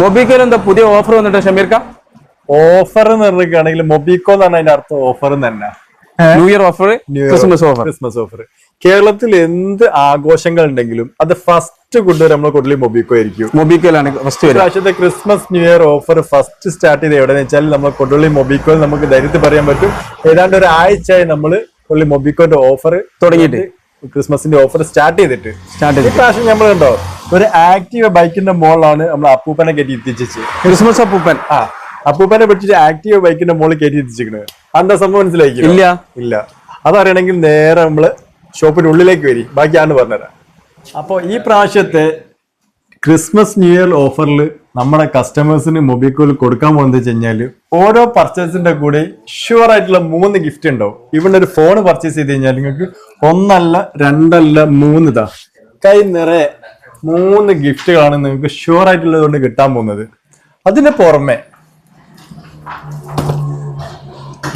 മൊബിക്കോയിൽ എന്താ പുതിയ ഓഫർ വന്നിട്ട് ഷമീർക്ക? ഓഫർ എന്ന് പറഞ്ഞിരിക്കുകയാണെങ്കിൽ മൊബിക്കോ എന്ന് പറഞ്ഞാൽ അതിന്റെ അർത്ഥം. ഓഫർ തന്നെ. New year offer Christmas offer Christmas offer കേരളത്തിൽ എന്ത് ആഘോഷങ്ങൾ ഉണ്ടെങ്കിലും അത് ഫസ്റ്റ് കൊണ്ടുവരും നമ്മളെ കൊണ്ടിൽ മൊബിക്കോ ആയിരിക്കും. മൊബിക്കോയിലാണ് ഫസ്റ്റ് പക്ഷേ പ്രാവശ്യത്തെ Christmas new year offer first start ചെയ്ത് എവിടെയെന്ന് വെച്ചാൽ നമ്മൾ കൊടുള്ളി മൊബിക്കോ നമുക്ക് ധൈര്യത്തിൽ പറയാൻ പറ്റും. ഏതാണ്ട് ഒരു ആഴ്ചയായി നമ്മൾ കൊള്ളി മൊബിക്കോന്റെ ഓഫർ തുടങ്ങിയിട്ട്. ക്രിസ്മസിന്റെ ഓഫർ സ്റ്റാർട്ട് ചെയ്തിട്ട്. സ്റ്റാർട്ട് ചെയ്ത് പ്രാവശ്യം നമ്മൾ കണ്ടോ ഒരു ആക്റ്റീവ് ബൈക്കിന്റെ മുകളിലാണ് നമ്മൾ അപ്പൂപ്പനെ കയറ്റി എത്തിച്ചത് ക്രിസ്മസ് അപ്പൂപ്പൻ. ആ അപ്പൂപ്പനെ പിടിച്ചിട്ട് ആക്റ്റീവ് ബൈക്കിന്റെ മുകളിൽ കയറ്റി എത്തിച്ചിരിക്കുന്നത് എന്താ സംഭവം മനസ്സിലായി ഇല്ല. ഇല്ല. അതറിയണമെങ്കിൽ നേരെ നമ്മൾ ഷോപ്പിന്റെ ഉള്ളിലേക്ക് വരി. ബാക്കിയാണ് പറഞ്ഞുതരാം. അപ്പോൾ ഈ പ്രാവശ്യത്തെ ക്രിസ്മസ് ന്യൂ ഇയർ ഓഫറിൽ നമ്മുടെ കസ്റ്റമേഴ്സിന് മൊബിക്കോയിൽ കൊടുക്കാൻ പോകുന്നത് വെച്ച് കഴിഞ്ഞാൽ ഓരോ പർച്ചേസിന്റെ കൂടെ ഷുവർ ആയിട്ടുള്ള മൂന്ന് ഗിഫ്റ്റ് ഉണ്ടാവും. ഇവിടെ ഒരു ഫോൺ പർച്ചേസ് ചെയ്ത് കഴിഞ്ഞാൽ നിങ്ങൾക്ക് ഒന്നല്ല രണ്ടല്ല മൂന്ന് ഇതാ കൈ നിറയെ മൂന്ന് ഗിഫ്റ്റുകളാണ് നിങ്ങൾക്ക് ഷുവർ ആയിട്ടുള്ളത് കൊണ്ട് കിട്ടാൻ പോകുന്നത്. അതിന് പുറമെ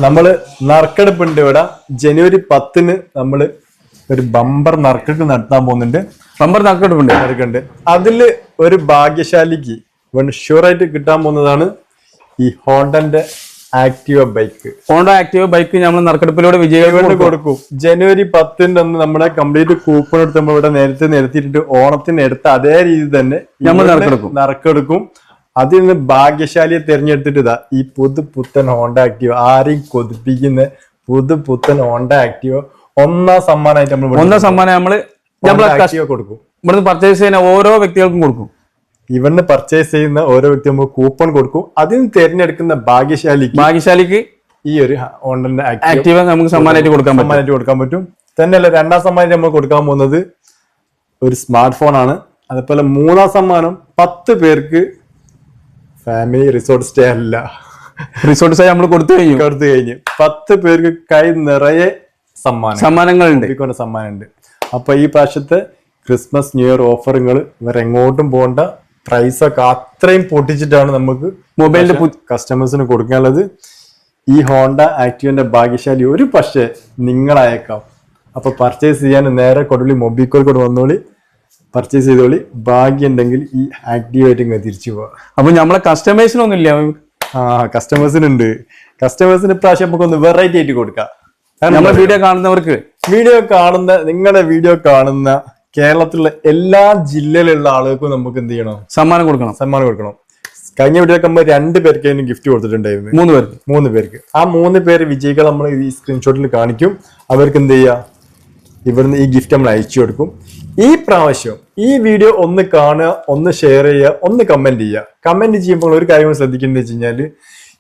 നമ്മൾ നറുക്കെടുപ്പുണ്ട് ഇവിടെ. ജനുവരി പത്തിന് നമ്മൾ ഒരു ബമ്പർ നറുക്കെടുപ്പ് നടത്താൻ പോകുന്നുണ്ട്. ബമ്പർ നറുക്കെടുപ്പുണ്ട്. നറുക്കുണ്ട്. അതിൽ ഒരു ഭാഗ്യശാലിക്ക് ആയിട്ട് കിട്ടാൻ പോകുന്നതാണ് ഈ ഹോണ്ടന്റെ Activa bike. Honda Activa bike നമ്മൾ നറുക്കെടുപ്പിലൂടെ വിജയകരമായിട്ട് കൊടുക്കും. ജനുവരി പത്തിന്റെ അന്ന് നമ്മുടെ കംപ്ലീറ്റ് കൂപ്പൺ എടുത്ത് നമ്മൾ ഇവിടെ നേരത്തെ നിരത്തിയിട്ട് ഓണത്തിന് എടുത്ത അതേ രീതി തന്നെ നമ്മൾ നറുക്കെടുക്കും. നറുക്കെടുക്കും. അതിൽ നിന്ന് ഭാഗ്യശാലിയെ തിരഞ്ഞെടുത്തിട്ട് ഇതാ ഈ പുതു പുത്തൻ ഹോണ്ട ആക്റ്റീവ് ആരെയും കൊതിപ്പിക്കുന്ന പുതു പുത്തൻ ഹോണ്ട ആക്റ്റീവ് ഒന്നാം സമ്മാനമായിട്ട് നമ്മൾ ഒന്നാം സമ്മാനം നമ്മൾ കൊടുക്കും. ഇവിടുന്ന് പർച്ചേസ് ചെയ്യുന്ന ഓരോ വ്യക്തികൾക്കും കൊടുക്കും. ഇവിടുന്ന് പർച്ചേസ് ചെയ്യുന്ന ഓരോ വ്യക്തി നമ്മൾ കൂപ്പൺ കൊടുക്കും. അതിൽ നിന്ന് തിരഞ്ഞെടുക്കുന്ന ഭാഗ്യശാലിക്ക് ഭാഗ്യശാലിക്ക് ഈ ഒരു ഓൺലൈൻ ആക്റ്റീവ് നമുക്ക് സമ്മാനമായിട്ട് കൊടുക്കാൻ സമ്മാനമായിട്ട് കൊടുക്കാൻ പറ്റും. തന്നെയല്ല രണ്ടാം സമ്മാനം നമ്മൾ കൊടുക്കാൻ പോകുന്നത് ഒരു സ്മാർട്ട് ഫോൺ ആണ്. അതുപോലെ മൂന്നാം സമ്മാനം പത്ത് പേർക്ക് ഫാമിലി റിസോർട്ട് സ്റ്റേ അല്ല. റിസോർട്ട് സ്റ്റേ നമ്മൾ കൊടുത്തു കഴിഞ്ഞു. കൊടുത്തു കഴിഞ്ഞു. പത്ത് പേർക്ക് കൈ നിറയെ സമ്മാനം സമ്മാനങ്ങളുണ്ട്. സമ്മാനമുണ്ട്. അപ്പൊ ഈ പ്രാവശ്യത്തെ ക്രിസ്മസ് ന്യൂ ഇയർ ഓഫറുകൾ ഇവർ എങ്ങോട്ടും പോകണ്ട. പ്രൈസ് ഒക്കെ അത്രയും പൊട്ടിച്ചിട്ടാണ് നമുക്ക് മൊബൈലിന്റെ കസ്റ്റമേഴ്സിന് കൊടുക്കാനുള്ളത്. ഈ ഹോണ്ട ആക്റ്റീവിന്റെ ഭാഗ്യശാലി ഒരു പക്ഷേ നിങ്ങളയക്കാം. അപ്പൊ പർച്ചേസ് ചെയ്യാൻ നേരെ കൊടുവിളി മൊബിക്കോൾ കൂടെ വന്നോളി. പർച്ചേസ് ചെയ്തോളി. ഭാഗ്യം ഉണ്ടെങ്കിൽ ഈ ആക്റ്റീവ് ആയിട്ട് ഇങ്ങനെ തിരിച്ചു പോവാം. അപ്പൊ നമ്മളെ കസ്റ്റമേഴ്സിനൊന്നും ഇല്ല ആ കസ്റ്റമേഴ്സിനുണ്ട് കസ്റ്റമേഴ്സിന് ഇപ്രാവശ്യം നമുക്കൊന്ന് വെറൈറ്റി ആയിട്ട് കൊടുക്കാം. നമ്മളെ വീഡിയോ കാണുന്നവർക്ക്. വീഡിയോ കാണുന്ന നിങ്ങളുടെ വീഡിയോ കാണുന്ന കേരളത്തിലുള്ള എല്ലാ ജില്ലയിലുള്ള ആളുകൾക്കും നമുക്ക് എന്ത് ചെയ്യണം? സമ്മാനം കൊടുക്കണം. സമ്മാനം കൊടുക്കണം. കഴിഞ്ഞ വീഡിയോ നമ്മൾ രണ്ട് പേർക്ക് ഗിഫ്റ്റ് കൊടുത്തിട്ടുണ്ടായിരുന്നു. മൂന്ന് പേർക്ക്. മൂന്ന് പേർക്ക്. ആ മൂന്ന് പേര് വിജയികൾ നമ്മൾ ഈ സ്ക്രീൻഷോട്ടിൽ കാണിക്കും. അവർക്ക് എന്ത് ചെയ്യുക ഇവിടുന്ന് ഈ ഗിഫ്റ്റ് നമ്മൾ അയച്ചു കൊടുക്കും. ഈ പ്രാവശ്യം ഈ വീഡിയോ ഒന്ന് കാണുക ഒന്ന് ഷെയർ ചെയ്യുക ഒന്ന് കമന്റ് ചെയ്യുക. കമന്റ് ചെയ്യുമ്പോൾ ഒരു കാര്യം ശ്രദ്ധിക്കുന്നത് വെച്ച് കഴിഞ്ഞാൽ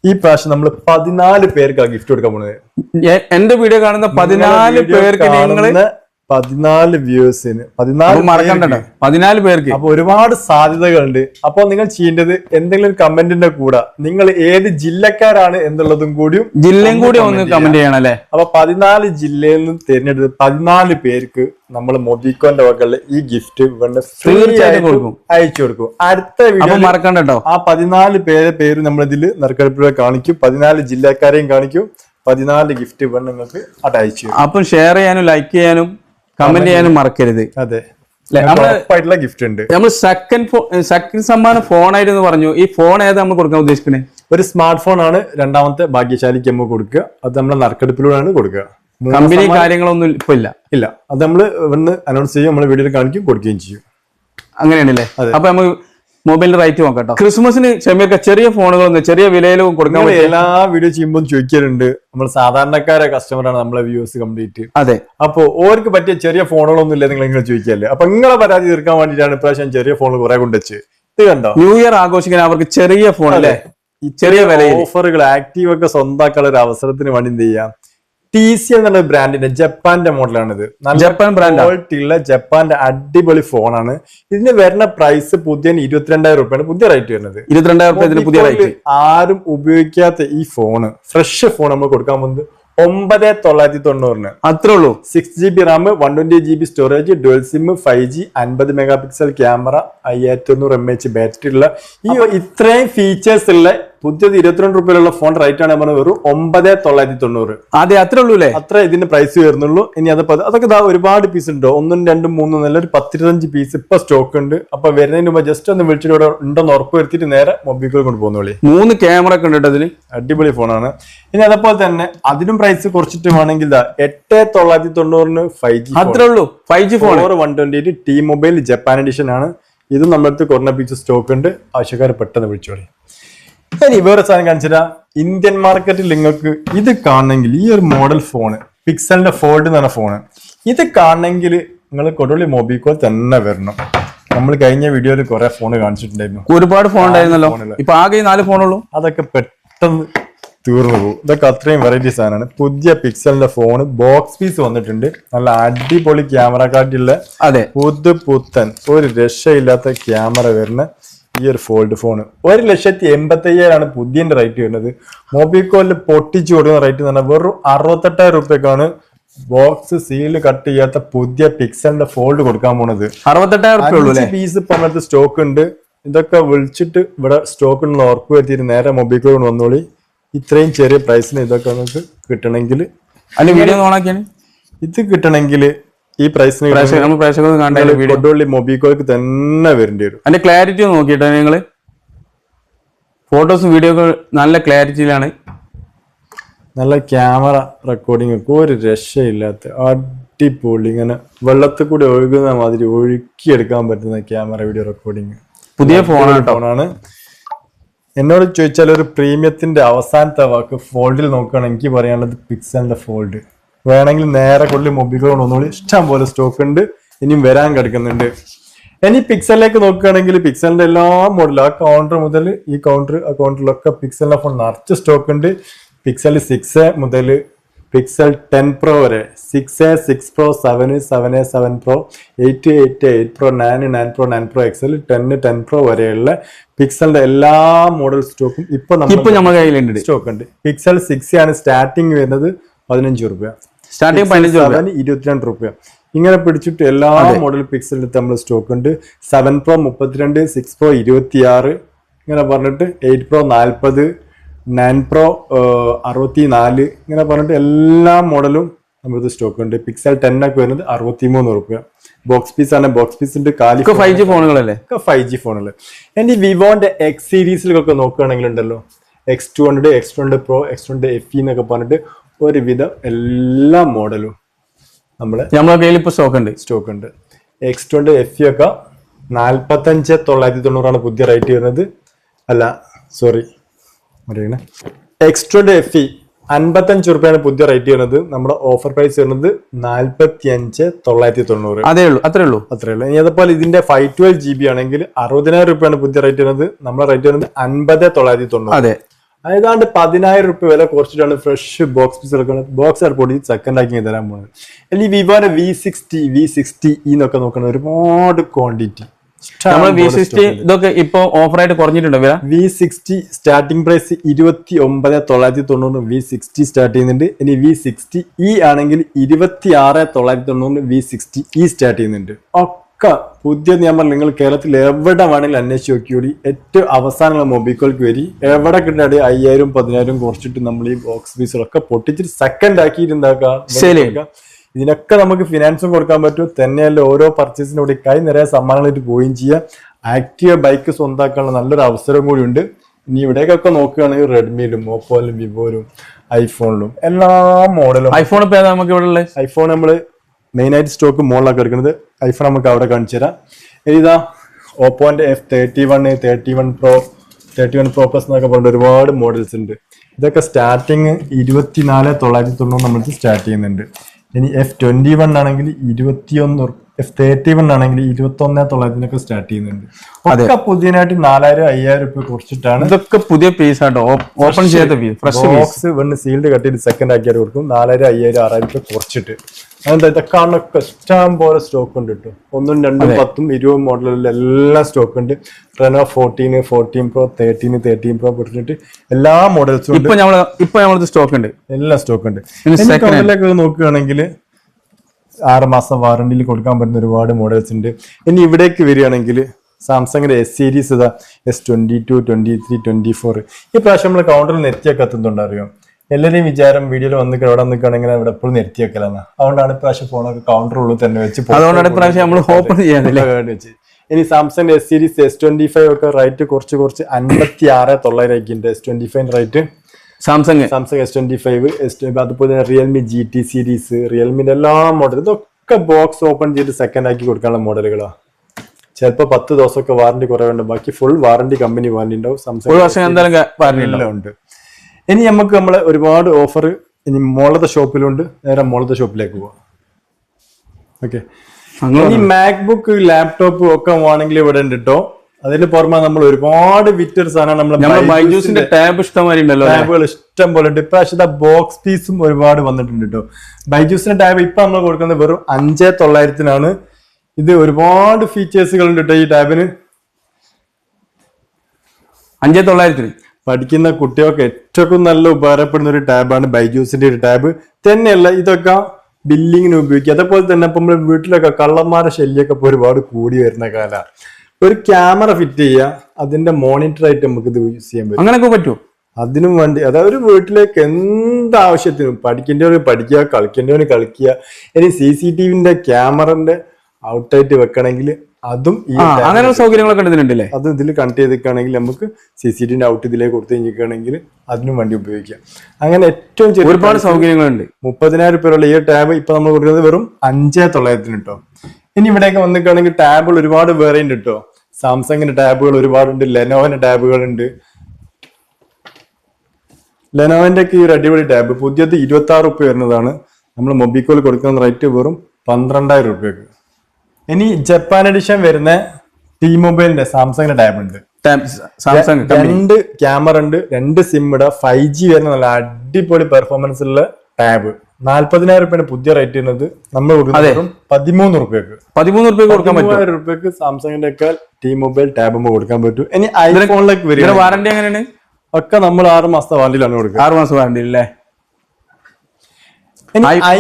ഈ പ്രാവശ്യം നമ്മൾ പതിനാല് പേർക്ക് ഗിഫ്റ്റ് കൊടുക്കാൻ പോകുന്നത് എന്റെ വീഡിയോ കാണുന്ന പതിനാല് പേർക്ക് കാണുന്ന പതിനാല് വ്യൂസിന് പതിനാല് അപ്പൊ മറക്കണ്ട. പതിനാല് പേർക്ക്. അപ്പൊ ഒരുപാട് സാധ്യതകളുണ്ട്. അപ്പോൾ നിങ്ങൾ ചെയ്യേണ്ടത് എന്തെങ്കിലും കമന്റിന്റെ കൂടെ. നിങ്ങൾ ഏത് ജില്ലക്കാരാണ് എന്നുള്ളതും കൂടിയും ജില്ലയും കൂടി ഒന്ന് കമന്റ് ചെയ്യണം അല്ലെ? അപ്പൊ പതിനാല് ജില്ലയിൽ നിന്ന് തിരഞ്ഞെടുത്ത് പതിനാല് പേർക്ക് നമ്മൾ മൊബിക്കോന്റെ വകളിൽ ഈ ഗിഫ്റ്റ് തീർച്ചയായിട്ടും കൊടുക്കും. അയച്ചു കൊടുക്കും. അടുത്ത വീഡിയോ മറക്കണ്ടോ ആ പതിനാല് പേരെ പേര് നമ്മൾ ഇതിൽ നറുക്കെടുപ്പിലൂടെ കാണിക്കും. പതിനാല് ജില്ലക്കാരെയും കാണിക്കും. പതിനാല് ഗിഫ്റ്റ് ഇവൻ നിങ്ങൾക്ക് അയച്ചു അപ്പം ഷെയർ ചെയ്യാനും ലൈക്ക് ചെയ്യാനും കമന്റ് ചെയ്യാനും മറക്കരുത്. അതെ. നമ്മൾ ഗിഫ്റ്റ് ഉണ്ട്. നമ്മൾ സെക്കൻഡ് സമ്മാനം ഫോൺ ആയിരുന്നു പറഞ്ഞു. ഈ ഫോൺ ഏതാ നമ്മൾ കൊടുക്കാൻ ഉദ്ദേശിക്കുന്നത് ഒരു സ്മാർട്ട് ഫോൺ ആണ് രണ്ടാമത്തെ ഭാഗ്യശാലിക്ക് നമ്മൾ കൊടുക്കുക. അത് നമ്മളെ നറുക്കെടുപ്പിലൂടെയാണ് കൊടുക്കുക. കമ്പനി കാര്യങ്ങളൊന്നും ഇപ്പൊ ഇല്ല. ഇല്ല. അത് നമ്മൾ ഇവിടുന്ന് അനൗൺസ് ചെയ്യും നമ്മൾ വീഡിയോയിൽ കാണിക്കും കൊടുക്കുകയും ചെയ്യും. അങ്ങനെയാണല്ലേ? അപ്പൊ നമുക്ക് മൊബൈലിന്റെ റേറ്റ് നോക്കട്ടോ കേട്ടോ. ക്രിസ്മസിന് ഷമീർക്ക ചെറിയ ഫോണുകളൊന്നും ചെറിയ വിലയിലും കൊടുക്കാൻ പറ്റും. എല്ലാ വീഡിയോ ചെയ്യുമ്പോൾ ചോദിക്കലുണ്ട്. നമ്മൾ സാധാരണക്കാരെ കസ്റ്റമറാണ് നമ്മളെ വ്യൂസ് കംപ്ലീറ്റ് അതെ. അപ്പോൾ ഓർക്ക് പറ്റിയ ചെറിയ ഫോണുകളൊന്നും ഇല്ല നിങ്ങൾ ഇങ്ങനെ ചോദിക്കല്ലേ? അപ്പൊ നിങ്ങളെ പരാതി തീർക്കാൻ വേണ്ടിയിട്ടാണ് ഇപ്രാവശ്യം ചെറിയ ഫോൺ കുറെ കൊണ്ടുവച്ച് ഇത് കണ്ടോ? ന്യൂ ഇയർ ആഘോഷിക്കാൻ അവർക്ക് ചെറിയ ഫോൺ അല്ലേ ഈ ചെറിയ വില ഓഫറുകൾ ആക്റ്റീവ് ഒക്കെ സ്വന്തമാക്കാനുള്ള ഒരു അവസരത്തിന് വേണ്ടി എന്ത് ചെയ്യാം? ടി സി എന്നുള്ള ബ്രാൻഡിന്റെ ജപ്പാന്റെ മോഡലാണിത് ജപ്പാൻ ബ്രാൻഡ് ഉള്ള ജപ്പാന്റെ അടിപൊളി ഫോണാണ് ഇതിന് വരുന്ന പ്രൈസ് പുതിയ ഇരുപത്തിരണ്ടായിരം റുപ്യാണ് പുതിയ റേറ്റ് വരുന്നത്. ഇരുപത്തിരണ്ടായിരം പുതിയ റേറ്റ് ആരും ഉപയോഗിക്കാത്ത ഈ ഫോണ് ഫ്രഷ് ഫോൺ നമ്മൾ കൊടുക്കാൻ പോകുന്നത് ഒമ്പത് തൊള്ളായിരത്തി തൊണ്ണൂറിന്. അത്രേ ഉള്ളൂ. Six G B RAM one twenty G B storage dual SIM five G അൻപത് മെഗാ പിക്സൽ ക്യാമറ അയ്യായിരത്തി തൊണ്ണൂറ് എം എച്ച് ബാറ്ററി ഉള്ള ഈ ഇത്രയും ഫീച്ചേഴ്സ് ഉള്ള പുതിയത് ഇരുപത്തിരണ്ട് റുപ്യയിലുള്ള ഫോൺ റേറ്റ് ആണ് പറഞ്ഞത് വെറും ഒമ്പത് തൊള്ളായിരത്തി തൊണ്ണൂറ്. അതെ അത്രേ ഉള്ളൂ അല്ലേ? അത്ര ഇതിന്റെ പ്രൈസ് വരുന്നുള്ളൂ. ഇനി അത് അതൊക്കെ ഇതാ ഒരുപാട് പീസ് ഉണ്ടോ ഒന്നും രണ്ടും മൂന്നും നല്ല ഒരു പത്തിരുപത്തഞ്ച് പീസ് ഇപ്പൊ സ്റ്റോക്ക് ഉണ്ട്. അപ്പൊ വരുന്നതിന് മുമ്പ് ജസ്റ്റ് ഒന്ന് വിളിച്ചിട്ട് ഇവിടെ ഉണ്ടെന്ന് ഉറപ്പ് വരുത്തിയിട്ട് നേരെ മൊബൈൽ കൊണ്ട് പോകുന്നോളി മൂന്ന് ക്യാമറ ഒക്കെ ഉണ്ട് അതിൽ അടിപൊളി ഫോണാണ് ഇനി അതേപോലെ തന്നെ അതിനും പ്രൈസ് കുറച്ചിട്ട് വേണമെങ്കിൽ എട്ട് തൊള്ളായിരത്തി തൊണ്ണൂറിന് ഫൈവ് ജി അത്രേ ഉള്ളൂ. Five G phone one twenty eight T mobile Japan edition ആണ്. ഇത് നമ്മുടെ അടുത്ത് കുറഞ്ഞ പീസ് സ്റ്റോക്ക് ഉണ്ട്. ആവശ്യക്കാർ പെട്ടെന്ന് വിളിച്ചോളി ഇനി വേറെ സാധനം കാണിച്ചാ ഇന്ത്യൻ മാർക്കറ്റിൽ നിങ്ങൾക്ക് ഇത് കാണണമെങ്കിൽ ഈ ഒരു മോഡൽ ഫോണ് പിക്സലിന്റെ ഫോൾഡ് എന്ന് പറഞ്ഞ ഫോണ് ഇത് കാണണമെങ്കിൽ നിങ്ങൾ കൊടുള്ളി മൊബിക്കോൾ തന്നെ വരണം. നമ്മൾ കഴിഞ്ഞ വീഡിയോയിൽ കുറെ ഫോൺ കാണിച്ചിട്ടുണ്ടായിരുന്നു. ഒരുപാട് ഫോൺ ഉണ്ടായിരുന്നല്ലോ. ഇപ്പൊ ആകെ നാല് ഫോണുള്ളൂ അതൊക്കെ പെട്ടെന്ന് തീർന്നു പോകും. ഇതൊക്കെ അത്രയും വെറൈറ്റി സാധനമാണ്. പുതിയ പിക്സലിന്റെ ഫോണ് ബോക്സ് പീസ് വന്നിട്ടുണ്ട്. നല്ല അടിപൊളി ക്യാമറ കാർഡിലുള്ള അതെ. പുതു പുത്തൻ ഒരു രക്ഷയില്ലാത്ത ക്യാമറ വരുന്ന ഈ ഒരു ഫോൾഡ് ഫോൺ ഒരു ലക്ഷത്തി എൺപത്തി അയ്യായിരമാണ് പുതിയന്റെ റേറ്റ് വരുന്നത്. മൊബിക്കോലിൽ പൊട്ടിച്ചു കൊടുക്കുന്ന റേറ്റ് എന്ന് പറഞ്ഞാൽ വെറും അറുപത്തെട്ടായിരം റുപ്യക്കാണ് ബോക്സ് സീൽ കട്ട് ചെയ്യാത്ത പുതിയ പിക്സലിന്റെ ഫോൾഡ് കൊടുക്കാൻ പോണത്. അറുപത്തെട്ടായിരം പീസ് പറഞ്ഞത് സ്റ്റോക്ക് ഉണ്ട്. ഇതൊക്കെ വിളിച്ചിട്ട് ഇവിടെ സ്റ്റോക്ക് ഉണ്ടെന്ന് ഉറപ്പ് വരുത്തിയിട്ട് നേരെ മൊബിക്കോൾ വന്നോളി. ഇത്രയും ചെറിയ പ്രൈസിന് ഇതൊക്കെ നമുക്ക് കിട്ടണമെങ്കിൽ വീഡിയോ ഓണാക്കിയാണ് ഇത് കിട്ടണമെങ്കിൽ ഈ പ്രൈസിന് നമ്മൾ പ്രേക്ഷകർ വീഡിയോ മൊബിക്കോയ്ക്ക് തന്നെ വരേണ്ടി വരും. അതിന്റെ ക്ലാരിറ്റി നോക്കിയിട്ടോ നിങ്ങൾ? ഫോട്ടോസും വീഡിയോ നല്ല ക്ലാരിറ്റിയിലാണ് നല്ല ക്യാമറ റെക്കോർഡിംഗ് ഒക്കെ. ഒരു രക്ഷയില്ലാത്ത അടിപൊളി ഇങ്ങനെ വെള്ളത്തിൽ കൂടി ഒഴുകുന്ന മാതിരി ഒഴുക്കിയെടുക്കാൻ പറ്റുന്ന ക്യാമറ വീഡിയോ റെക്കോർഡിംഗ് പുതിയ ഫോണാണ് ഫോണാണ് എന്നോട് ചോദിച്ചാൽ ഒരു പ്രീമിയത്തിന്റെ അവസാനത്തെ വാക്ക് ഫോൾഡിൽ നോക്കുകയാണെങ്കിൽ എനിക്ക് പറയാനുള്ളത് പിക്സലിന്റെ ഫോൾഡ് വേണമെങ്കിൽ നേരെ കൊള്ളി മൊബൈൽ കൊണ്ട് ഒന്നുകൂടി ഇഷ്ടം പോലെ സ്റ്റോക്ക് ഉണ്ട്. ഇനിയും വരാൻ കിടക്കുന്നുണ്ട്. ഇനി പിക്സലിലേക്ക് നോക്കുകയാണെങ്കിൽ പിക്സലിന്റെ എല്ലാ മോഡലും ആ കൗണ്ടർ മുതൽ ഈ കൗണ്ടർ ആ കൗണ്ടറിലൊക്കെ പിക്സലിന്റെ ഫോൺ നിറച്ച് സ്റ്റോക്ക് ഉണ്ട്. പിക്സൽ സിക്സ് മുതൽ പിക്സൽ ടെൻ പ്രോ വരെ. Six A six pro seven seven A seven pro eight eight eight pro nine nine pro nine pro XL ten ten pro വരെയുള്ള പിക്സലിന്റെ എല്ലാ മോഡൽ സ്റ്റോക്കും ഇപ്പൊ ഇപ്പൊ നമ്മൾ സ്റ്റോക്ക് ഉണ്ട്. പിക്സൽ സിക്സ് ആണ് സ്റ്റാർട്ടിങ് വരുന്നത് പതിനഞ്ച് റുപ്യ സ്റ്റാർട്ടിങ് പതിനഞ്ച് രൂപ. ഇരുപത്തിരണ്ട് റുപ്യ ഇങ്ങനെ പിടിച്ചിട്ട് എല്ലാ മോഡൽ പിക്സലിൽ നമ്മൾ സ്റ്റോക്ക് ഉണ്ട്. സെവൻ പ്രോ മുപ്പത്തിരണ്ട് സിക്സ് പ്രോ ഇരുപത്തിയാറ്. ഇങ്ങനെ പറഞ്ഞിട്ട് എയ്റ്റ് പ്രോ നാൽപ്പത് നയൻ പ്രോ അറുപത്തി നാല് ഇങ്ങനെ പറഞ്ഞിട്ട് എല്ലാ മോഡലും നമ്മുടെ സ്റ്റോക്ക് ഉണ്ട്. പിക്സൽ ടെൻ ഒക്കെ വരുന്നത് അറുപത്തി മൂന്ന് റുപ്യ ബോക്സ് പീസ് ആണ് ബോക്സ് പീസിന്റെ കാലി ഫൈവ് ജി ഫോണുകളല്ലേ? ഫൈവ് ജി ഫോണുകൾ. എന്റെ വിവോന്റെ എക്സ് സീരീസിലൊക്കെ നോക്കുകയാണെങ്കിൽ ഉണ്ടല്ലോ X two hundred X two hundred pro X two hundred F എന്നൊക്കെ പറഞ്ഞിട്ട് ഒരുവിധം എല്ലാ മോഡലും നമ്മൾ നമ്മളെ കയ്യിൽ ഇപ്പൊ സ്റ്റോക്ക് ഉണ്ട്. സ്റ്റോക്ക് ഉണ്ട്. എക്സ് ട്വന്റ് എഫ് ഒക്കെ നാൽപ്പത്തഞ്ച് തൊള്ളായിരത്തി തൊണ്ണൂറാണ് പുതിയ റേറ്റ് വരുന്നത്. അല്ല സോറി അറിയണേ എക്സ് ട്വന്റ് എഫ് ഇ അൻപത്തഞ്ച് റുപ്യാണ് പുതിയ റേറ്റ് വരുന്നത്. നമ്മുടെ ഓഫർ പ്രൈസ് വരുന്നത് നാൽപ്പത്തി അഞ്ച് തൊള്ളായിരത്തി തൊണ്ണൂറ്. അതേ ഉള്ളൂ അത്രേ ഉള്ളൂ. അത്രേ ഉള്ളൂ. ഇനി അതുപോലെ ഇതിന്റെ ഫൈവ് ട്വൽവ് ജി ബി ആണെങ്കിൽ അറുപതിനായിരം റുപ്യാണ് പുതിയ റേറ്റ് വരുന്നത്. നമ്മുടെ റേറ്റ് വരുന്നത് അൻപത് തൊള്ളായിരത്തി തൊണ്ണൂറ്. അതെ. ഏതാണ്ട് പതിനായിരം റുപ്യ വില കുറച്ചിട്ടാണ് ഫ്രഷ് ബോക്സ് പീസ് എടുക്കുന്നത്. ബോക്സ് എയർപോർട്ടിൽ സെക്കൻഡ് ആക്കി തരാൻ പോകുന്നത് അല്ലെങ്കിൽ വിവോന്റെ വി സിക്സ്റ്റി വി സിക്സ്റ്റി എന്നൊക്കെ നോക്കുന്ന ഒരുപാട് ക്വാണ്ടിറ്റി ഇതൊക്കെ ഇപ്പൊ ഓഫറായിട്ട് കുറഞ്ഞിട്ടുണ്ട് വില? വി സിക്സ്റ്റി സ്റ്റാർട്ടിംഗ് പ്രൈസ് ഇരുപത്തി ഒമ്പത് തൊള്ളായിരത്തി തൊണ്ണൂറ് വി സിക്സ്റ്റി സ്റ്റാർട്ട് ചെയ്യുന്നുണ്ട്. ഇനി വി സിക്സ്റ്റി ഇ ആണെങ്കിൽ ഇരുപത്തി ആറ് തൊള്ളായിരത്തി തൊണ്ണൂറ് വി സിക്സ്റ്റി ഇ സ്റ്റാർട്ട് ചെയ്യുന്നുണ്ട്. ഒക്കെ പുതിയ നിയമം നിങ്ങൾ കേരളത്തിൽ എവിടെ വേണമെങ്കിലും അന്വേഷിച്ച് നോക്കിയോടി ഏറ്റവും അവസാനമുള്ള മൊബിക്കോൾക്ക് വരി. എവിടെ കിട്ടാണ്ട് അയ്യായിരം പതിനായിരം കുറച്ചിട്ട് നമ്മൾ ഈ ബോക്സ് ഫീസുകളൊക്കെ പൊട്ടിച്ചിട്ട് സെക്കൻഡ് ആക്കിയിട്ട് എന്താക്കുക ശരി. ഇതിനൊക്കെ നമുക്ക് ഫിനാൻസും കൊടുക്കാൻ പറ്റും. തന്നെയല്ല ഓരോ പർച്ചേസിനോട് കൈ നിറയെ സമ്മാനങ്ങളായിട്ട് പോവുകയും ചെയ്യാം. ആക്റ്റീവ് ബൈക്ക് സ്വന്തമാക്കാനുള്ള നല്ലൊരു അവസരം കൂടി ഉണ്ട്. ഇനി ഇവിടേക്കൊക്കെ നോക്കുകയാണെങ്കിൽ റെഡ്മിയിലും ഓപ്പോയിലും വിവോയിലും ഐഫോണിലും എല്ലാ മോഡലും ഐഫോൺ ഇപ്പൊ നമുക്ക് ഇവിടെ ഉള്ളത്? ഐഫോൺ നമ്മൾ മെയിൻ ആയിട്ട് സ്റ്റോക്ക് മുകളിലൊക്കെ എടുക്കുന്നത് ഐഫോൺ നമുക്ക് അവിടെ കാണിച്ചു തരാം. ഇതാ ഓപ്പോന്റെ F thirty one thirty one pro thirty one pro plus എന്നൊക്കെ പറഞ്ഞിട്ട് ഒരുപാട് മോഡൽസ് ഉണ്ട്. ഇതൊക്കെ സ്റ്റാർട്ടിങ് ഇരുപത്തി നാല് തൊള്ളായിരത്തി തൊണ്ണൂറ് നമ്മൾ സ്റ്റാർട്ട് ചെയ്യുന്നുണ്ട്. ഇനി എഫ് ട്വന്റി വൺ ആണെങ്കിൽ ഇരുപത്തിയൊന്ന് എഫ് തേർട്ടി വൺ ആണെങ്കിൽ ഇരുപത്തി ഒന്ന് തൊള്ളായിരത്തിനൊക്കെ സ്റ്റാർട്ട് ചെയ്യുന്നുണ്ട്. ഒക്കെ പുതിയതായിട്ട് നാലായിരം അയ്യായിരം രൂപ കുറച്ചിട്ടാണ് ഇതൊക്കെ പുതിയ പീസ് ആട്ടോ. ഓപ്പൺ ചെയ്ത പീസ് ഫ്രഷ് ബോക്സ് വന്ന് സീൽഡ് കട്ടിട്ട് സെക്കൻഡ് ആക്കിയാൽ കൊടുക്കും. നാലായിരം അയ്യായിരം ആറായിരം രൂപ കുറച്ചിട്ട്. അതെന്താ ഇതൊക്കെ ഇഷ്ടം പോലെ സ്റ്റോക്ക് ഉണ്ട് കേട്ടോ ഒന്നും രണ്ടും പത്തും ഇരുപതും മോഡലിൽ എല്ലാം സ്റ്റോക്ക് ഉണ്ട്. റെനോ ഫോർട്ടീന് ഫോർട്ടീൻ പ്രോ തേർട്ടീന് തേർട്ടീൻ പ്രോ പൊട്ടിട്ട് എല്ലാ മോഡൽസും ഇപ്പൊ നമ്മൾ ഇപ്പൊ നമ്മളത് സ്റ്റോക്ക് ഉണ്ട്. എല്ലാം സ്റ്റോക്ക് ഉണ്ട്. കൗണ്ടറിലേക്ക് നോക്കുകയാണെങ്കിൽ ആറ് മാസം വാറണ്ടിയിൽ കൊടുക്കാൻ പറ്റുന്ന ഒരുപാട് മോഡൽസ് ഉണ്ട്. ഇനി ഇവിടേക്ക് വരികയാണെങ്കിൽ സാംസങ്ങിന്റെ എസ് സീരീസ് ഇതാ S twenty two twenty three twenty four ഈ പ്രാവശ്യം നമ്മൾ കൗണ്ടറിൽ നെറ്റിയൊക്കെ എത്തുന്നുണ്ടോ അറിയോ? എല്ലാവരെയും വിചാരം വീഡിയോയിൽ വന്ന് ഇവിടെ നിൽക്കുകയാണെങ്കിൽ അവിടെ എപ്പോഴും നിർത്തി വെക്കലാണ് അതുകൊണ്ടാണ് ഇപ്രാവശ്യം ഫോണൊക്കെ കൗണ്ടർ ഉള്ളിൽ തന്നെ വെച്ച് അതുകൊണ്ടാണ് ഇപ്രാവശ്യം നമ്മൾ ഓപ്പൺ ചെയ്യാനില്ല വെച്ച്. ഇനി Samsung S series S twenty five ഒക്കെ റേറ്റ് കുറച്ച് കുറച്ച് അൻപത്തി ആറ് തൊള്ളായിരം S twenty five rate Samsung Samsung S twenty five S അതുപോലെ തന്നെ റിയൽമി ജി ടി സീരീസ് റിയൽമിന്റെ എല്ലാ മോഡൽ ഇതൊക്കെ ബോക്സ് ഓപ്പൺ ചെയ്ത് സെക്കൻഡ് ആക്കി കൊടുക്കാനുള്ള മോഡലുകളാണ് ചിലപ്പോൾ പത്ത് ദിവസമൊക്കെ വാറണ്ടി കുറവുണ്ട്. ബാക്കി ഫുൾ വാറണ്ടി കമ്പനി വാറണ്ടി ഉണ്ടാവും. ഒരു സാംസങ് വർഷം എന്തായാലും വാറണ്ടി ഉണ്ട്. ഇനി നമുക്ക് നമ്മൾ ഒരുപാട് ഓഫർ ഇനി മോളത്തെ ഷോപ്പിലുണ്ട് നേരെ മോളത്തെ ഷോപ്പിലേക്ക് പോവാം. ഓക്കെ ഇനി മാക്ബുക്ക് ലാപ്ടോപ്പ് ഒക്കെ വേണമെങ്കിൽ ഇവിടെ ഉണ്ട് കേട്ടോ അതിന് പുറമെ നമ്മൾ ഒരുപാട് വിറ്റർ സാധനം നമ്മൾ നമ്മൾ ടാബ് ഇഷ്ടമാതിരി ഉണ്ടല്ലോ ടാബുകൾ ഇഷ്ടം പോലെ ഉണ്ട്. ഇപ്രാവശ്യത്തെ ബോക്സ് പീസും ഒരുപാട് വന്നിട്ടുണ്ട് കേട്ടോ ബൈജൂസിന്റെ ടാബ് ഇപ്പൊ നമ്മൾ കൊടുക്കുന്നത് വെറും അഞ്ചേ തൊള്ളായിരത്തിനാണ്. ഇത് ഒരുപാട് ഫീച്ചേഴ്സുകൾ ഉണ്ട് കേട്ടോ ഈ ടാബിന് അഞ്ചേ തൊള്ളായിരത്തിന്. പഠിക്കുന്ന കുട്ടികൾക്ക് ഏറ്റവും നല്ല ഉപകാരപ്പെടുന്ന ഒരു ടാബാണ് ബൈജൂസിന്റെ ഒരു ടാബ് തന്നെയല്ല ഇതൊക്കെ ബില്ലിങ്ങിന് ഉപയോഗിക്കുക. അതേപോലെ തന്നെ ഇപ്പൊ നമ്മുടെ വീട്ടിലൊക്കെ കള്ളന്മാരുടെ ശല്യമൊക്കെ ഇപ്പൊ ഒരുപാട് കൂടി വരുന്ന കാലമാണ് ഒരു ക്യാമറ ഫിറ്റ് ചെയ്യുക അതിന്റെ മോണിറ്റർ ആയിട്ട് നമുക്ക് ഇത് യൂസ് ചെയ്യാൻ പറ്റും. അങ്ങനെയൊക്കെ പറ്റുമോ അതിനും വേണ്ടി അതായത് ഒരു വീട്ടിലേക്ക് എന്ത് ആവശ്യത്തിനും പഠിക്കേണ്ടവര് പഠിക്കുക കളിക്കേണ്ടവന് കളിക്കുക. ഇനി സി സി ടി വിന്റെ ക്യാമറന്റെ ഔട്ടായിട്ട് വെക്കണമെങ്കിൽ അതും അങ്ങനെ സൗകര്യങ്ങളൊക്കെ ഇതിനുണ്ടല്ലേ അത് ഇതിൽ കണക്ട് ചെയ്തിരിക്കുകയാണെങ്കിൽ നമുക്ക് സി സി ടിന്റെ ഔട്ട് ഇതിലേക്ക് കൊടുത്തു കഴിഞ്ഞിരിക്കുകയാണെങ്കിൽ അതിനും വണ്ടി ഉപയോഗിക്കാം. അങ്ങനെ ഏറ്റവും ചെറിയ ഒരുപാട് സൗകര്യങ്ങളുണ്ട്. മുപ്പതിനായിരം രൂപയുള്ള ഈ ടാബ് ഇപ്പൊ നമ്മൾ കൊടുക്കുന്നത് വെറും അഞ്ചേ തൊള്ളായിരത്തിന് കിട്ടോ ഇനി ഇവിടെയൊക്കെ വന്നിക്കുകയാണെങ്കിൽ ടാബുകൾ ഒരുപാട് വേറെയുണ്ട് കിട്ടോ സാംസങ്ങിന്റെ ടാബുകൾ ഒരുപാടുണ്ട് ലെനോവിന്റെ ടാബുകളുണ്ട്. ലെനോവിന്റെ ഒക്കെ ഈ ഒരു അടിപൊളി ടാബ് പുതിയത് ഇരുപത്തി ആറ് റുപ്യ വരുന്നതാണ്. നമ്മൾ മൊബിക്കോൾ കൊടുക്കുന്ന റേറ്റ് വെറും പന്ത്രണ്ടായിരം റുപ്യക്ക് ഇനി ജപ്പാൻ എഡിഷൻ വരുന്ന ടി മൊബൈലിന്റെ സാംസങ്ങിന്റെ ടാബ് ഉണ്ട് സാംസങ് രണ്ട് ക്യാമറ ഉണ്ട് രണ്ട് സിം ഇട. ഫൈവ് ജി വരുന്ന നല്ല അടിപൊളി പെർഫോമൻസ് ഉള്ള ടാബ് നാല്പതിനായിരം രൂപയാണ് പുതിയ റേറ്റ് ചെയ്യുന്നത് നമ്മൾ കൊടുക്കുന്നത് പതിമൂന്ന് റുപ്യക്ക്. പതിമൂന്ന് റുപ്യ കൊടുക്കാൻ പറ്റും റുപ്യക്ക് സാംസങ്ങിന്റെ ഒക്കെ ടി മൊബൈൽ ടാബ് കൊടുക്കാൻ പറ്റും. ഇനി ഐഫോണിലേക്ക് വരും വാറന്റി എങ്ങനെയാണ്? ഒക്കെ നമ്മൾ ആറ് മാസത്തെ വാറണ്ടിയിലാണ് കൊടുക്കുക. ആറ് മാസം വാറന്റി അല്ലേ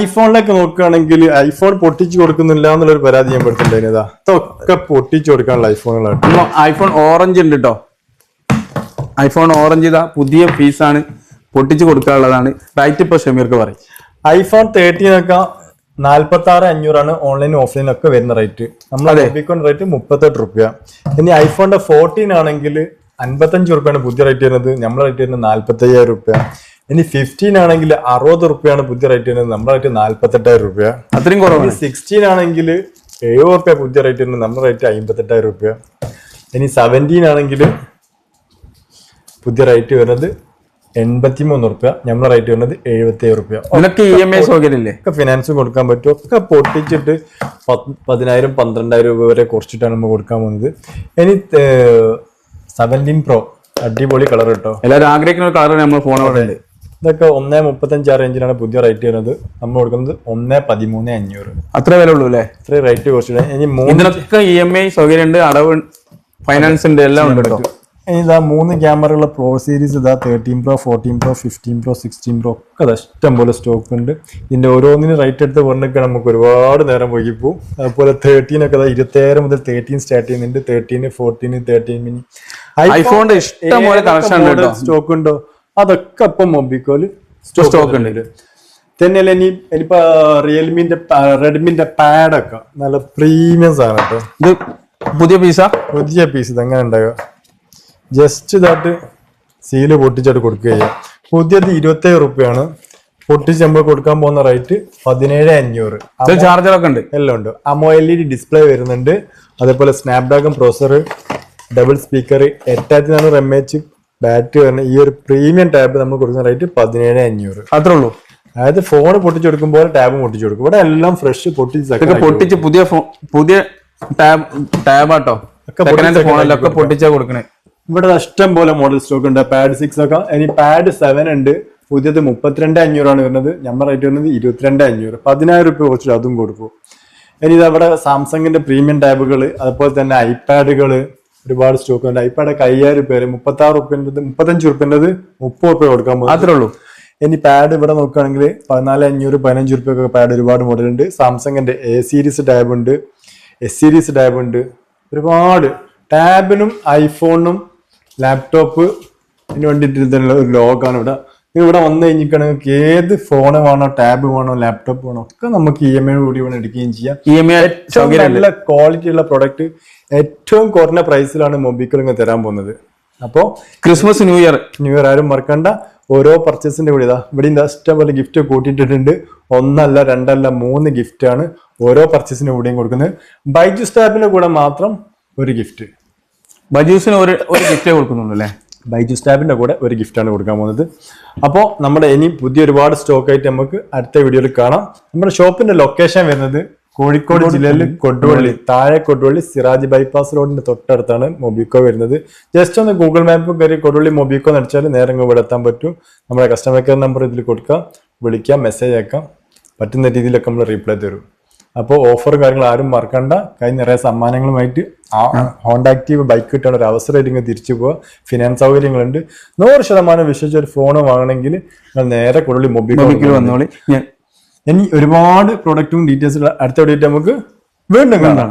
ഐഫോണിലേക്ക് നോക്കുകയാണെങ്കിൽ ഐഫോൺ പൊട്ടിച്ചു കൊടുക്കുന്നില്ല എന്നുള്ളൊരു പരാതി ഞാൻ പെടുത്തുണ്ടായിരുന്നതാ ഇതാ. ഇതൊക്കെ പൊട്ടിച്ചു കൊടുക്കാനുള്ള ഐഫോണുകളാണ് ഐഫോൺ ഓറഞ്ച് ഉണ്ട് കേട്ടോ. ഐഫോൺ ഓറഞ്ച് ഇതാ പുതിയ പീസാണ് പൊട്ടിച്ചു കൊടുക്കാനുള്ളതാണ്. റൈറ്റ് ഇപ്പൊ ഷമീർക്ക് പറയും. ഐഫോൺ തേർട്ടീൻ ഒക്കെ നാല്പത്തി ആറ് അഞ്ഞൂറാണ് ഓൺലൈനും ഓഫ്ലൈനും ഒക്കെ വരുന്ന റേറ്റ്. നമ്മൾ മൊബിക്കോൺ റേറ്റ് മുപ്പത്തെട്ട് റുപ്യ. ഇനി ഐഫോണിന്റെ ഫോർട്ടീൻ ആണെങ്കിൽ അൻപത്തഞ്ച് റുപ്യാണ് പുതിയ റേറ്റ് വരുന്നത്. നമ്മളെ റേറ്റ് വരുന്നത് അയ്യായിരം റുപ്യ. ഇനി ഫിഫ്റ്റീൻ ആണെങ്കിൽ അറുപത് റുപ്യാണ് പുതിയ റേറ്റ് വരുന്നത്. നമ്മുടെ റേറ്റ് നാല്പത്തെട്ടായിരം റുപ്യ അത്രയും കുറവാണ്. സിക്സ്റ്റീൻ ആണെങ്കിൽ എഴുപത് റുപ്യ പുതിയ റേറ്റ് വരുന്നത്. നമ്മുടെ റേറ്റ് അമ്പത്തെട്ടായിരം റുപ്യ ഇനി സെവന്റീൻ ആണെങ്കിൽ പുതിയ റേറ്റ് വരുന്നത് എൺപത്തി മൂന്ന് റുപ്യ. നമ്മളെ റേറ്റ് വരുന്നത് എഴുപത്തി ഏഴ് റുപ്യ ഒക്കെ ഇ എം ഐ സൗകര്യമില്ലേ? ഒക്കെ ഫിനാൻസും കൊടുക്കാൻ പറ്റും. ഒക്കെ പൊട്ടിച്ചിട്ട് പതിനായിരം പന്ത്രണ്ടായിരം രൂപ വരെ കുറച്ചിട്ടാണ് നമ്മൾ കൊടുക്കാൻ പോകുന്നത്. ഇനി സെവന്റീൻ പ്രോ അടിപൊളി കളർ കേട്ടോ. എല്ലാവരും ആഗ്രഹിക്കുന്ന കളർ നമ്മൾ ഫോൺ അവിടെ ഉണ്ട്. ഇതൊക്കെ ഒന്നേ മുപ്പത്തഞ്ച് ആ റേഞ്ചിലാണ് പുതിയ റേറ്റ് വരുന്നത്. നമ്മൾ കൊടുക്കുന്നത് ഒന്നേ പതിമൂന്ന് അഞ്ഞൂറ്. അത്ര വില ഉള്ളൂ അല്ലേ? ഇത്ര റേറ്റ് കുറച്ചിട്ട് ഇനി മൂന്നിനൊക്കെ ഇ എം ഐ സൗകര്യം ഉണ്ട് അടവ് ഫൈനാൻസ് ഉണ്ട് എല്ലാം ഉണ്ട് കേട്ടോ. ഇനി ഇതാ മൂന്ന് ക്യാമറ ഉള്ള പ്രോ സീരീസ് ഇതാ thirteen pro fourteen pro fifteen pro sixteen pro ഒക്കെ അത് ഇഷ്ടം പോലെ സ്റ്റോക്ക് ഉണ്ട്. ഇതിന്റെ ഓരോന്നിനും റേറ്റ് എടുത്ത് പറഞ്ഞൊക്കെ നമുക്ക് ഒരുപാട് നേരം പോയി പോകും അതുപോലെ തേർട്ടീൻ ഒക്കെ ഇരുപത്തേഴ് മുതൽ തേർട്ടീൻ സ്റ്റാർട്ട് ചെയ്യുന്നുണ്ട്. തേർട്ടീന് ഫോർട്ടീന് തേർട്ടീൻ മിനി ഐഫോണിന്റെ ഇഷ്ടം പോലെ സ്റ്റോക്ക് ഉണ്ടോ? അതൊക്കെ ഇപ്പം മൊബിക്കോൽ സ്റ്റോക്ക് ഉണ്ട്. തന്നെയല്ല ഇനി ഇനിയിപ്പോ റിയൽമിന്റെ റെഡ്മിന്റെ പാഡൊക്കെ നല്ല പ്രീമിയം സാധനം കേട്ടോ. ഇത് പുതിയ പീസാ പുതിയ പീസ് ഇത് എങ്ങനെ ഉണ്ടാകുക ജസ്റ്റ് ഇതായിട്ട് സീൽ പൊട്ടിച്ചിട്ട് കൊടുക്കുക ചെയ്യാം. പുതിയത് ഇരുപത്തേഴ് റുപ്യാണ്. പൊട്ടിച്ച് നമ്മൾ കൊടുക്കാൻ പോകുന്ന റേറ്റ് പതിനേഴ് അഞ്ഞൂറ്. ചാർജർ ചാർജറൊക്കെ ഉണ്ട്. എല്ലാം ഉണ്ട്. AMOLED display വരുന്നുണ്ട്. അതേപോലെ സ്നാപ്ഡ്രാഗൺ പ്രോസർ ഡബിൾ സ്പീക്കർ എട്ടായിരത്തി നാനൂറ് എം എച്ച് ബാറ്ററി പറഞ്ഞ ഈ ഒരു പ്രീമിയം ടാബ് നമ്മൾ കൊടുക്കുന്ന റേറ്റ് പതിനേഴ് അഞ്ഞൂറ്. അത്രേ ഉള്ളൂ അതായത് ഫോൺ പൊട്ടിച്ചു കൊടുക്കുമ്പോൾ ടാബ് പൊട്ടിച്ചു കൊടുക്കും ഇവിടെ എല്ലാം ഫ്രഷ് പൊട്ടിച്ച് പൊട്ടിച്ച് പുതിയ പുതിയ ടാബ് ടാബാട്ടോ ഫോണിലൊക്കെ പൊട്ടിച്ചാ കൊടുക്കണേ. ഇവിടെ ഇഷ്ടം പോലെ മോഡൽ സ്റ്റോക്ക് ഉണ്ട്. പാഡ് സിക്സ് ഒക്കെ. ഇനി പാഡ് സെവൻ ഉണ്ട്. പുതിയത് മുപ്പത്തിരണ്ട് അഞ്ഞൂറാണ് വരുന്നത്. ഞമ്മ റേറ്റ് വരുന്നത് ഇരുപത്തിരണ്ട് അഞ്ഞൂറ്. പതിനായിരം റുപ്യ കുറച്ചിട്ട് അതും കൊടുക്കും. ഇനി ഇത് അവിടെ സാംസങ്ങിന്റെ പ്രീമിയം ടാബുകൾ അതുപോലെ തന്നെ ഐപാഡുകൾ ഒരുപാട് സ്റ്റോക്ക് ഉണ്ട്. ഒക്കെ അയ്യായിരം പേര് മുപ്പത്തി ആറ് റുപ്യന്റെത് മുപ്പത്തഞ്ച് റുപ്യന്റെത് മുപ്പത് ഉറുപ്പ്യ കൊടുക്കാൻ മാത്രമേ അത്രേ ഉള്ളൂ. ഇനി പാഡ് ഇവിടെ നോക്കുകയാണെങ്കിൽ പതിനാല് അഞ്ഞൂറ് പതിനഞ്ച് റുപ്യൊക്കെ പാഡ് ഒരുപാട് മോഡൽ ഉണ്ട്. സാംസങ്ങിന്റെ എ സീരീസ് ടാബ് ഉണ്ട് എസ് സീരീസ് ടാബ് ഉണ്ട്. ഒരുപാട്. ടാബിനും ഐഫോണിനും ലാപ്ടോപ്പ് ഇതിന് വേണ്ടിയിട്ട് ഒരു ലോഗാണ് ഇവിടെ. ഇവിടെ വന്നു കഴിഞ്ഞിട്ടുണ്ടെങ്കിൽ ഏത് ഫോൺ വേണോ ടാബ് വേണോ ലാപ്ടോപ്പ് വേണോ ഒക്കെ നമുക്ക് ഇ എം ഐ കൂടി വേണം എടുക്കുകയും ചെയ്യാം. ഇ എം ഐ ഏറ്റവും നല്ല ക്വാളിറ്റി ഉള്ള പ്രൊഡക്റ്റ് ഏറ്റവും കുറഞ്ഞ പ്രൈസിലാണ് മൊബിക്കൽ തരാൻ പോകുന്നത്. അപ്പോ Christmas new year new year ആരും മറക്കണ്ട. ഓരോ പർച്ചേസിന്റെ കൂടി ഇതാ ഇവിടെ ഇതാ ഇഷ്ടം പോലെ ഗിഫ്റ്റ് കൂട്ടിയിട്ടിട്ടുണ്ട്. ഒന്നല്ല രണ്ടല്ല മൂന്ന് ഗിഫ്റ്റ് ആണ് ഓരോ പർച്ചേസിന്റെ കൂടെയും കൊടുക്കുന്നത്. ബൈജു ടാപ്പിന്റെ കൂടെ മാത്രം ഒരു ഗിഫ്റ്റ് ബജൂസിന് ഒരു ഒരു ഗിഫ്റ്റേ കൊടുക്കുന്നുള്ളൂ അല്ലേ? ബൈജു സ്റ്റാബിന്റെ കൂടെ ഒരു ഗിഫ്റ്റാണ് കൊടുക്കാൻ പോകുന്നത്. അപ്പോൾ നമ്മുടെ ഇനി പുതിയ ഒരുപാട് സ്റ്റോക്ക് ആയിട്ട് നമുക്ക് അടുത്ത വീഡിയോയിൽ കാണാം. നമ്മുടെ ഷോപ്പിന്റെ ലൊക്കേഷൻ വരുന്നത് കോഴിക്കോട് ജില്ലയിൽ കൊടുവള്ളി താഴെ കൊടുവള്ളി സിറാജ് ബൈപ്പാസ് റോഡിന്റെ തൊട്ടടുത്താണ് മൊബിക്കോ വരുന്നത്. ജസ്റ്റ് ഒന്ന് ഗൂഗിൾ മാപ്പ് കയറി കൊടുവള്ളി മൊബിക്കോ എന്ന് അടിച്ചാൽ നേരെ ഇവിടെ എത്താൻ പറ്റും. നമ്മുടെ കസ്റ്റമർ കെയർ നമ്പർ ഇതിൽ കൊടുക്കാം. വിളിക്കാം മെസ്സേജ് അയക്കാം. പറ്റുന്ന രീതിയിലൊക്കെ നമ്മൾ റീപ്ലൈ തരും. അപ്പോൾ ഓഫർ കാര്യങ്ങൾ ആരും മറക്കണ്ട. കൈ നിറയെ സമ്മാനങ്ങളുമായിട്ട് ഹോണ്ട ആക്റ്റീവ് ബൈക്ക് കിട്ടാൻ ഒരു അവസരം ഇങ്ങനെ തിരിച്ചു പോവുക ഫിനാൻസ് സൗകര്യങ്ങളുണ്ട്. നൂറ് ശതമാനം വിശ്വസിച്ച് ഒരു ഫോൺ വാങ്ങണമെങ്കിൽ നിങ്ങൾ നേരെ കൂടുതൽ മൊബൈൽ വന്നോളി. ഞാൻ ഇനി ഒരുപാട് പ്രൊഡക്റ്റും ഡീറ്റെയിൽസ് അടുത്ത വീഡിയോ നമുക്ക് വീണ്ടും കാണാം.